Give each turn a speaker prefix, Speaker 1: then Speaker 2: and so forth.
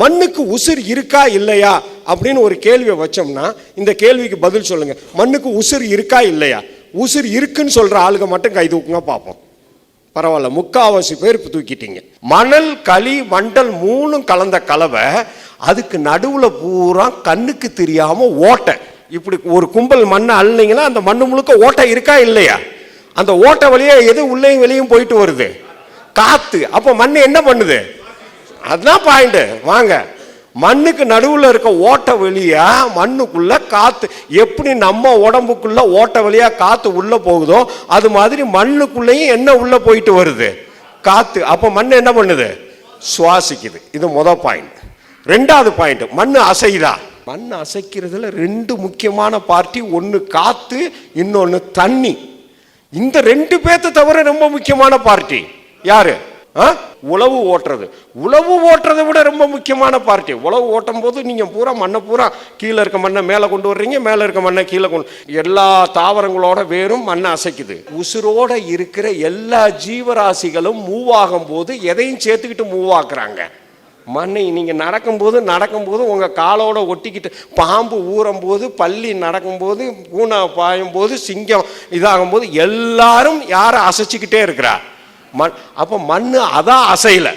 Speaker 1: மண்ணுக்கு உசிர் இருக்கா இல்லையா அப்படின்னு ஒரு கேள்வியை வச்சோம்னா இந்த கேள்விக்கு பதில் சொல்லுங்க. மண்ணுக்கு உசிர் இருக்கா இல்லையா? உசிர் இருக்குன்னு சொல்ற ஆளுங்க மட்டும் கை தூக்குங்க பார்ப்போம் பரவாயில்ல முக்காவாசி பேர் இப்போ தூக்கிட்டீங்க. மணல் களி மண்டல் மூணும் கலந்த கலவை அதுக்கு நடுவில் பூரா கண்ணுக்கு தெரியாம ஓட்டை. இப்படி ஒரு கும்பல் மண்ணை அள்ளிங்கன்னா அந்த மண்ணு முழுக்க ஓட்டை இருக்கா இல்லையா? அந்த ஓட்டை வழியாக எது உள்ளேயும் வெளியும் போயிட்டு வருது? காத்து. அப்போ மண் என்ன பண்ணுது? அதுதான் பாயிண்ட் வாங்க. மண்ணுக்கு நடுவில் இருக்க ஓட்டை வழியா மண்ணுக்குள்ள காத்து எப்படி நம்ம உடம்புக்குள்ள ஓட்டை வழியா காத்து உள்ள போகுதோ அது மாதிரி மண்ணுக்குள்ளேயும் என்ன உள்ள போயிட்டு வருது. காத்து அப்போ மண் என்ன பண்ணுது? சுவாசிக்குது. இது முத பாயிண்ட் ரெண்டாவது பாயிண்ட் மண் அசைதா மண் அசைக்கிறதுல ரெண்டு முக்கியமான பார்ட்டி ஒன்று காத்து இன்னொன்று தண்ணி. இந்த ரெண்டு பேர்த்த தவிர ரொம்ப முக்கியமான பார்ட்டி யாரு? உழவு ஓட்டுறது. உழவு ஓட்டுறதை விட ரொம்ப முக்கியமான பார்ட்டி உழவு ஓட்டும் போது நீங்கள் பூரா மண்ணை பூரா கீழே இருக்க மண்ணை மேலே கொண்டு வர்றீங்க மேலே இருக்க மண்ணை கீழே கொண்டு எல்லா தாவரங்களோட வேரும் மண்ணை அசைக்குது. உசுரோட இருக்கிற எல்லா ஜீவராசிகளும் மூவ் ஆகும் போது எதையும் சேர்த்துக்கிட்டு மூவ் ஆக்குறாங்க. மண்ணை நீங்கள் நடக்கும்போது நடக்கும்போது உங்கள் காலோட ஒட்டிக்கிட்டு பாம்பு ஊறும் போது பள்ளி நடக்கும்போது பூனை பாயும் போது சிங்கம் இதாகும் போது எல்லாரும் யாரை அசைச்சிக்கிட்டே இருக்கிறா? மண் அப்போ மண் அதான் அசையலை.